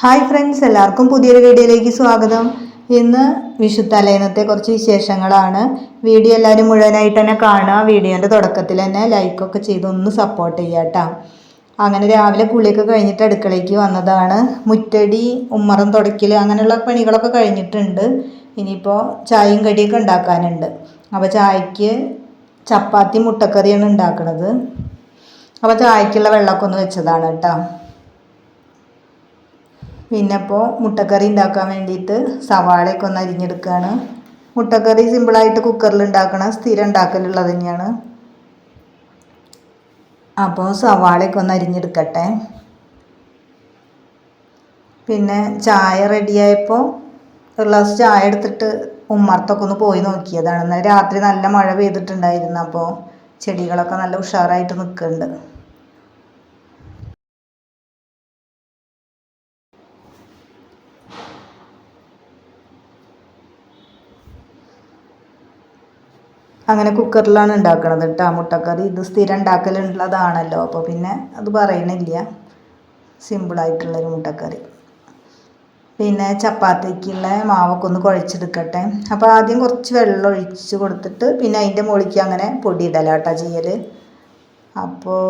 Hi friends എല്ലാവർക്കും പുതിയൊരു വീഡിയോയിലേക്ക് സ്വാഗതം. ഇന്ന് വിഷു തലേന്നത്തെ കുറച്ച് വിശേഷങ്ങളാണ്. വീഡിയോ എല്ലാവരും മുഴുവനായിട്ട് തന്നെ കാണുക. വീഡിയോന്റെ തുടക്കത്തിൽ തന്നെ ലൈക്കൊക്കെ ചെയ്ത് ഒന്ന് സപ്പോർട്ട് ചെയ്യുക കേട്ടോ. അങ്ങനെ രാവിലെ കുളിയൊക്കെ കഴിഞ്ഞിട്ട് അടുക്കളയ്ക്ക് വന്നതാണ്. മുറ്റടി ഉമ്മറം തുടയ്ക്കൽ അങ്ങനെയുള്ള പണികളൊക്കെ കഴിഞ്ഞിട്ടുണ്ട്. ഇനിയിപ്പോൾ ചായയും കടിയൊക്കെ ഉണ്ടാക്കാനുണ്ട്. അപ്പോൾ ചായക്ക് ചപ്പാത്തി മുട്ടക്കറിയാണ് ഉണ്ടാക്കുന്നത് അപ്പോൾ ചായക്കുള്ള വെള്ളമൊക്കെ ഒന്ന് വെച്ചതാണ് കേട്ടോ. പിന്നെ ഇപ്പോൾ മുട്ടക്കറി ഉണ്ടാക്കാൻ വേണ്ടിയിട്ട് സവാളയൊക്കെ ഒന്ന് അരിഞ്ഞെടുക്കുകയാണ് മുട്ടക്കറി സിമ്പിളായിട്ട് കുക്കറിൽ ഉണ്ടാക്കണം സ്ഥിരം ഉണ്ടാക്കലുള്ളത് തന്നെയാണ്. അപ്പോൾ സവാളയൊക്കെ ഒന്ന് അരിഞ്ഞെടുക്കട്ടെ. പിന്നെ ചായ റെഡിയായപ്പോൾ ഒരു ഗ്ലാസ് ചായ എടുത്തിട്ട് ഉമ്മർത്തൊക്കെ ഒന്ന് പോയി നോക്കിയതാണ്. രാത്രി നല്ല മഴ പെയ്തിട്ടുണ്ടായിരുന്നു. അപ്പോൾ ചെടികളൊക്കെ നല്ല ഉഷാറായിട്ട് നിൽക്കുന്നുണ്ട്. അങ്ങനെ കുക്കറിലാണ് ഉണ്ടാക്കണത് കേട്ടോ. മുട്ടക്കറി ഇത് സ്ഥിരം ഉണ്ടാക്കലുള്ളതാണല്ലോ. അപ്പോൾ പിന്നെ അത് പറയണില്ല. സിമ്പിളായിട്ടുള്ളൊരു മുട്ടക്കറി. പിന്നെ ചപ്പാത്തിക്കുള്ള മാവൊക്കെ ഒന്ന് കുഴച്ചെടുക്കട്ടെ. അപ്പോൾ ആദ്യം കുറച്ച് വെള്ളം ഒഴിച്ച് കൊടുത്തിട്ട് പിന്നെ അതിന്റെ മുകളിലേക്ക് അങ്ങനെ പൊടി കേട്ടോ ചെയ്യൽ അപ്പോൾ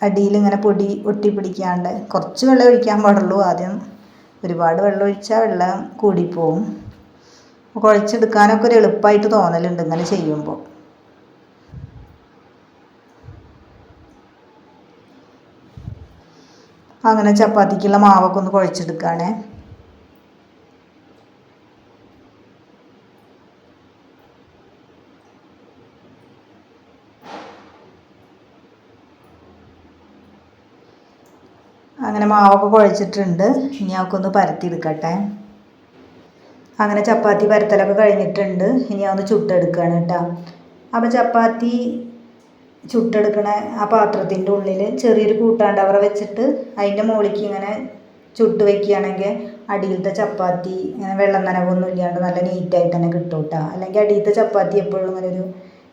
അടിയിൽ ഇങ്ങനെ പൊടി ഒട്ടി പിടിക്കാണ്ട് കുറച്ച് വെള്ളം ഒഴിക്കാൻ പാടുള്ളൂ. ആദ്യം ഒരുപാട് വെള്ളം ഒഴിച്ചാൽ വെള്ളം കൂടിപ്പോവും. കുഴച്ചെടുക്കാനൊക്കെ ഒരു എളുപ്പമായിട്ട് തോന്നലുണ്ട് ഇങ്ങനെ ചെയ്യുമ്പോൾ അങ്ങനെ ചപ്പാത്തിക്കുള്ള മാവൊക്കെ ഒന്ന് കുഴച്ചെടുക്കുകയാണേ അങ്ങനെ മാവൊക്കെ കുഴച്ചിട്ടുണ്ട്. ഇനി അവക്കൊന്ന് ഒന്ന് പരത്തിയെടുക്കട്ടെ. അങ്ങനെ ചപ്പാത്തി പരത്തലൊക്കെ കഴിഞ്ഞിട്ടുണ്ട്. ഇനി അതൊന്ന് ചുട്ടെടുക്കുകയാണ് കേട്ടോ. അപ്പോൾ ചപ്പാത്തി ചുട്ടെടുക്കണ ആ പാത്രത്തിന്റെ ഉള്ളിൽ ചെറിയൊരു കൂട്ടാണ്ടവറ വെച്ചിട്ട് അതിന്റെ മുകളിലേക്ക് ഇങ്ങനെ ചുട്ട് വെക്കുകയാണെങ്കിൽ അടിയിലത്തെ ചപ്പാത്തി ഇങ്ങനെ വെള്ളം നനവൊന്നും ഇല്ലാണ്ട് നല്ല നീറ്റായിട്ട് തന്നെ കിട്ടും കേട്ടോ. അല്ലെങ്കിൽ അടിയിലത്തെ ചപ്പാത്തി എപ്പോഴും ഇങ്ങനെ ഒരു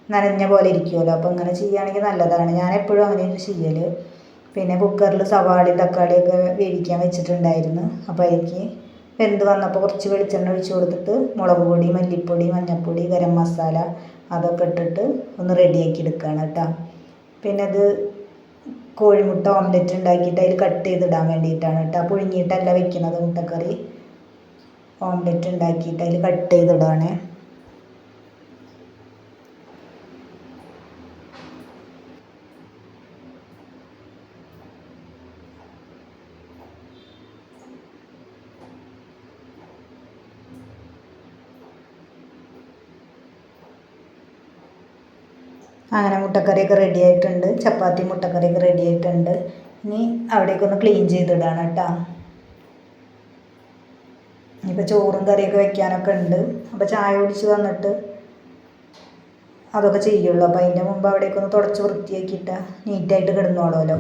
നനഞ്ഞ പോലെ ഇരിക്കുമല്ലോ അപ്പോൾ ഇങ്ങനെ ചെയ്യുകയാണെങ്കിൽ നല്ലതാണ്. ഞാൻ എപ്പോഴും അങ്ങനെയാണ് ചെയ്യൽ പിന്നെ കുക്കറിൽ സവാളയും തക്കാളിയൊക്കെ വേവിക്കാൻ വെച്ചിട്ടുണ്ടായിരുന്നു. അപ്പോൾ അതിലേക്ക് വെന്ത് വന്നപ്പോൾ കുറച്ച് വെളിച്ചെണ്ണ ഒഴിച്ച് കൊടുത്തിട്ട് മുളക് പൊടി മല്ലിപ്പൊടി മഞ്ഞൾപ്പൊടി ഗരം മസാല അതൊക്കെ ഇട്ടിട്ട് ഒന്ന് റെഡിയാക്കി എടുക്കുകയാണ് കേട്ടോ. പിന്നെ അത് കോഴിമുട്ട ഓംലെറ്റ് ഉണ്ടാക്കിയിട്ട് അതിൽ കട്ട് ചെയ്തിടാൻ വേണ്ടിയിട്ടാണ് കേട്ടോ. പുഴുങ്ങിയിട്ടല്ല വെക്കുന്നത് മുട്ടക്കറി. ഓംലെറ്റ് ഉണ്ടാക്കിയിട്ട് അതിൽ കട്ട് ചെയ്തിടുകയാണ് അങ്ങനെ മുട്ടക്കറിയൊക്കെ റെഡി ആയിട്ടുണ്ട്. ചപ്പാത്തി മുട്ടക്കറിയൊക്കെ റെഡി ആയിട്ടുണ്ട്. ഇനി അവിടേക്കൊന്ന് ക്ലീൻ ചെയ്തിടാണ് കേട്ടോ. ഇനിയിപ്പോൾ ചോറും കറിയൊക്കെ വെക്കാനൊക്കെ ഉണ്ട്. അപ്പോൾ ചായ കുടിച്ച് വന്നിട്ട് അതൊക്കെ ചെയ്യുള്ളൂ. അപ്പോൾ അതിന്റെ മുമ്പ് അവിടേക്കൊന്ന് തുടച്ച് വൃത്തിയാക്കിയിട്ട് നീറ്റായിട്ട് കിടന്നോളുമല്ലോ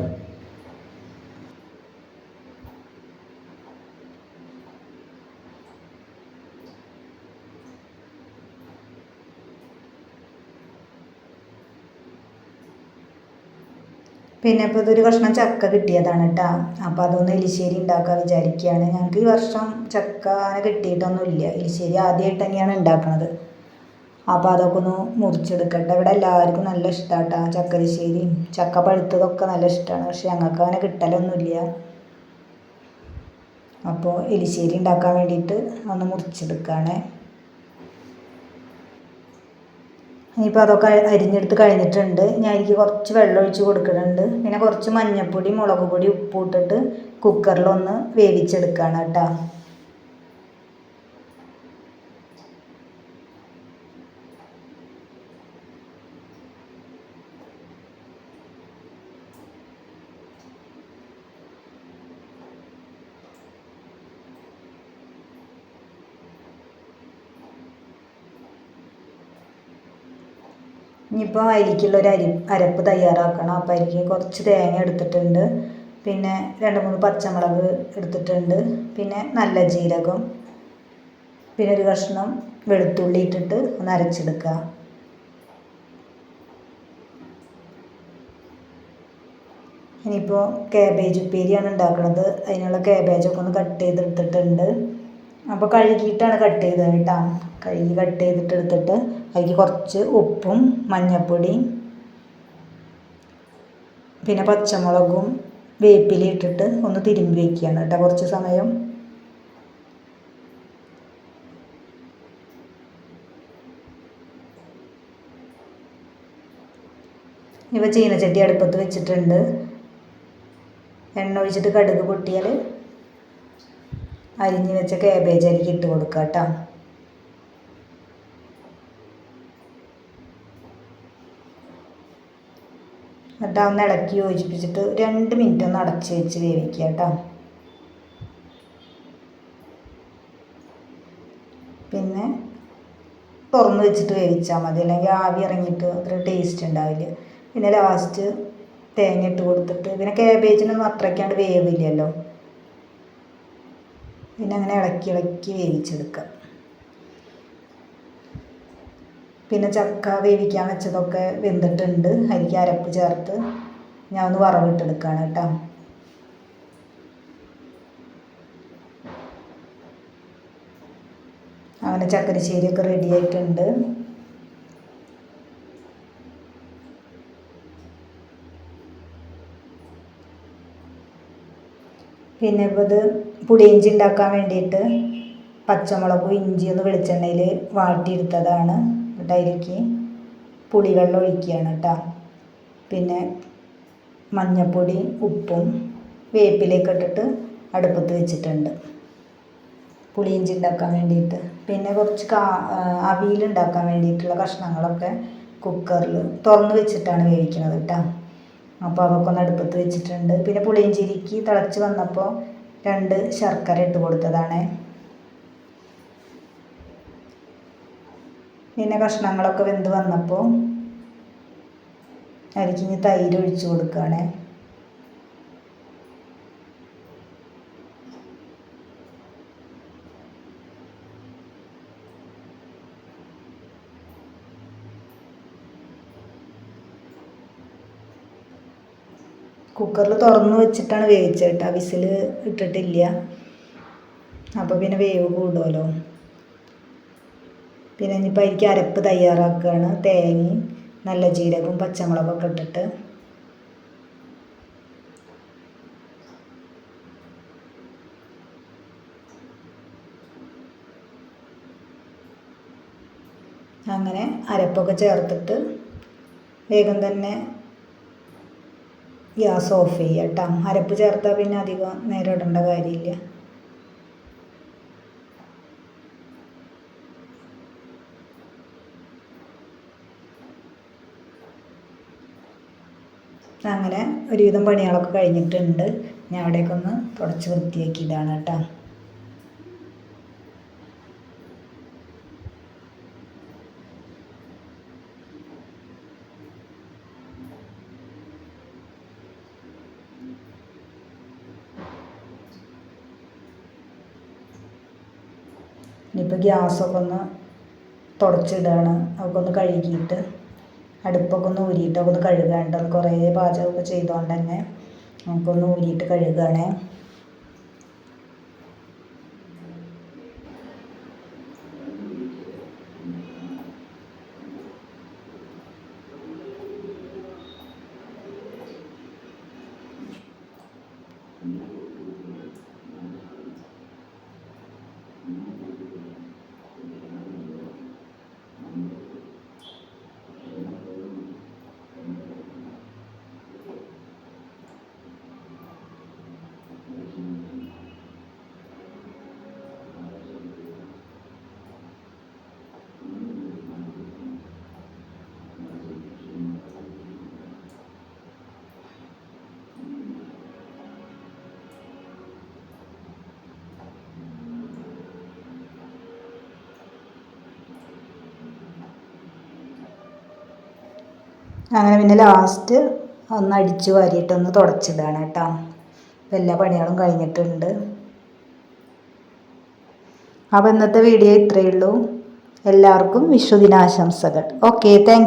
പിന്നെ ഇപ്പോൾ ഇതൊരു കഷ്ണം ചക്ക കിട്ടിയതാണ് കേട്ടോ. അപ്പോൾ അതൊന്ന് എലിശ്ശേരി ഉണ്ടാക്കാൻ വിചാരിക്കുകയാണ് ഞങ്ങൾക്ക് ഈ വർഷം ചക്ക അങ്ങനെ കിട്ടിയിട്ടൊന്നുമില്ല. എലിശ്ശേരി ആദ്യമായിട്ട് തന്നെയാണ് ഉണ്ടാക്കുന്നത് അപ്പോൾ അതൊക്കെ ഒന്ന് മുറിച്ചെടുക്കട്ടെ. ഇവിടെ എല്ലാവർക്കും നല്ല ഇഷ്ടമാണ് കേട്ടോ. ചക്കരിശ്ശേരിയും ചക്ക പഴുത്തതൊക്കെ നല്ല ഇഷ്ടമാണ് പക്ഷെ ഞങ്ങൾക്ക് അങ്ങനെ കിട്ടലൊന്നുമില്ല. അപ്പോൾ എലിശ്ശേരി ഉണ്ടാക്കാൻ വേണ്ടിയിട്ട് ഒന്ന് മുറിച്ചെടുക്കുകയാണ് ഇനിയിപ്പോൾ അതൊക്കെ അരിഞ്ഞെടുത്ത് കഴിഞ്ഞിട്ടുണ്ട്. ഞാൻ എനിക്ക് കുറച്ച് വെള്ളം ഒഴിച്ച് കൊടുക്കുന്നുണ്ട്. പിന്നെ കുറച്ച് മഞ്ഞൾപ്പൊടി മുളക് പൊടി ഉപ്പ് ഇട്ടിട്ട് കുക്കറിലൊന്ന് വേവിച്ചെടുക്കുകയാണ് കേട്ടോ. ഇനിയിപ്പോൾ അരിക്കുള്ള ഒരു അരി അരപ്പ് തയ്യാറാക്കണം. അപ്പോൾ അരിക്ക് കുറച്ച് തേങ്ങ എടുത്തിട്ടുണ്ട്. പിന്നെ രണ്ട് മൂന്ന് പച്ചമുളക് എടുത്തിട്ടുണ്ട്. പിന്നെ നല്ല ജീരകം. പിന്നെ ഒരു കഷ്ണം വെളുത്തുള്ളി ഇട്ടിട്ട് ഒന്ന് അരച്ചെടുക്കുക. ഇനിയിപ്പോൾ കാബേജ് ഉപ്പേരിയാണ് ഉണ്ടാക്കുന്നത് അതിനുള്ള കാബേജൊക്കെ ഒന്ന് കട്ട് ചെയ്തെടുത്തിട്ടുണ്ട്. അപ്പോൾ കഴുകിയിട്ടാണ് കട്ട് ചെയ്തത് കേട്ടോ. കഴുകി കട്ട് ചെയ്തിട്ട് എടുത്തിട്ട് അതിലേക്ക് കുറച്ച് ഉപ്പും മഞ്ഞൾപ്പൊടിയും പിന്നെ പച്ചമുളകും വേപ്പില ഇട്ടിട്ട് ഒന്ന് തിരുമ്പി വയ്ക്കുകയാണ് കേട്ടോ കുറച്ച് സമയം. ഇവ ചീനച്ചട്ടി അടുപ്പത്ത് വെച്ചിട്ടുണ്ട്. എണ്ണ ഒഴിച്ചിട്ട് കടുക് പൊട്ടിയാൽ അരിഞ്ഞ് വെച്ച കാബേജ് അരിക്ക് ഇട്ട് കൊടുക്കുക കേട്ടോ എന്നിട്ട് ഒന്ന് ഇളക്കി യോജിപ്പിച്ചിട്ട് രണ്ട് മിനിറ്റ് ഒന്ന് അടച്ച് വെച്ച് വേവിക്കുക കേട്ടോ പിന്നെ തുറന്ന് വെച്ചിട്ട് വേവിച്ചാൽ മതി. അല്ലെങ്കിൽ ആവി ഇറങ്ങിയിട്ട് അത്ര ടേസ്റ്റ് ഉണ്ടാവില്ല. പിന്നെ ലാസ്റ്റ് തേങ്ങ ഇട്ട് കൊടുത്തിട്ട് പിന്നെ കാബേജിനൊന്നും അത്രയ്ക്കാണ്ട് വേവില്ലല്ലോ. പിന്നെ അങ്ങനെ ഇളക്കി ഇളക്കി വേവിച്ചെടുക്കുക. പിന്നെ ചക്ക വേവിക്കാൻ വെച്ചതൊക്കെ വെന്തിട്ടുണ്ട്. അരിക്ക് അരപ്പ് ചേർത്ത് ഞാൻ ഒന്ന് വറവിട്ടെടുക്കുകയാണ് കേട്ടോ. അങ്ങനെ ചക്കരശ്ശേരിയൊക്കെ റെഡി ആയിട്ടുണ്ട്. പിന്നെ ഇപ്പോൾ ഇത് പുളിയിഞ്ചി ഉണ്ടാക്കാൻ വേണ്ടിയിട്ട് പച്ചമുളകും ഇഞ്ചി ഒന്ന് വെളിച്ചെണ്ണയിൽ വാട്ടിയെടുത്തതാണ് എന്നിട്ട് അതിലേക്ക് പുളിവെള്ളം ഒഴിക്കുകയാണ് കേട്ടോ. പിന്നെ മഞ്ഞൾപ്പൊടി ഉപ്പും വേപ്പിലേക്ക് ഇട്ടിട്ട് അടുപ്പത്ത് വെച്ചിട്ടുണ്ട്. പുളിയിഞ്ചി ഉണ്ടാക്കാൻ വേണ്ടിയിട്ട്. പിന്നെ കുറച്ച് കാ അവിയൽ ഉണ്ടാക്കാൻ വേണ്ടിയിട്ടുള്ള കഷ്ണങ്ങളൊക്കെ കുക്കറിൽ തുറന്ന് വെച്ചിട്ടാണ് വേവിക്കുന്നത് കേട്ടോ. അപ്പോൾ അതൊക്കെ ഒന്ന് അടുപ്പത്ത് വെച്ചിട്ടുണ്ട്. പിന്നെ പുളിയഞ്ചേരിക്ക് തിളച്ച് വന്നപ്പോൾ രണ്ട് ശർക്കര ഇട്ട് കൊടുത്തതാണ്. പിന്നെ കഷ്ണങ്ങളൊക്കെ വെന്ത് വന്നപ്പോൾ അരിക്കിഞ്ഞ് തൈര് ഒഴിച്ച് കൊടുക്കുകയാണ് കുക്കറിൽ തുറന്ന് വെച്ചിട്ടാണ് വേവിച്ചത് കേട്ടോ. വിസിൽ ഇട്ടിട്ടില്ല. അപ്പോൾ പിന്നെ വേവ് കൂടുമല്ലോ പിന്നെ ഇനിയിപ്പോൾ എനിക്ക് അരപ്പ് തയ്യാറാക്കുകയാണ് തേങ്ങയും നല്ല ജീരകവും പച്ചമുളകൊക്കെ ഇട്ടിട്ട്. അങ്ങനെ അരപ്പൊക്കെ ചേർത്തിട്ട് വേഗം തന്നെ ഗ്യാസ് ഓഫ് ചെയ്യുക കേട്ടോ അരപ്പ് ചേർത്താൽ പിന്നെ അധികം നേരം ഇടേണ്ട കാര്യമില്ല. അങ്ങനെ ഒരുവിധം പണികളൊക്കെ കഴിഞ്ഞിട്ടുണ്ട്. ഞാൻ അവിടേക്കൊന്ന് തുടച്ച് വൃത്തിയാക്കിയതാണ് കേട്ടോ. ഇനിയിപ്പോൾ ഗ്യാസൊക്കെ ഒന്ന് തുടച്ചിടുകയാണ് അതൊക്കെ ഒന്ന് കഴുകിയിട്ട് അടുപ്പൊക്കെ ഒന്ന് ഊരിയിട്ടൊക്കെ ഒന്ന് കഴുകാണ്ട് കുറേ പാചകമൊക്കെ ചെയ്തുകൊണ്ട് തന്നെ നമുക്കൊന്ന് ഊരിയിട്ട് കഴുകുകയാണേ അങ്ങനെ പിന്നെ ലാസ്റ്റ് ഒന്ന് അടിച്ചു വാരിയിട്ടൊന്ന് തുടച്ചിടാണ് കേട്ടോ. എല്ലാ പണികളും കഴിഞ്ഞിട്ടുണ്ട്. അപ്പോൾ ഇന്നത്തെ വീഡിയോ ഇത്രയേ ഉള്ളൂ. എല്ലാവർക്കും വിഷുദിനാശംസകൾ. Okay thank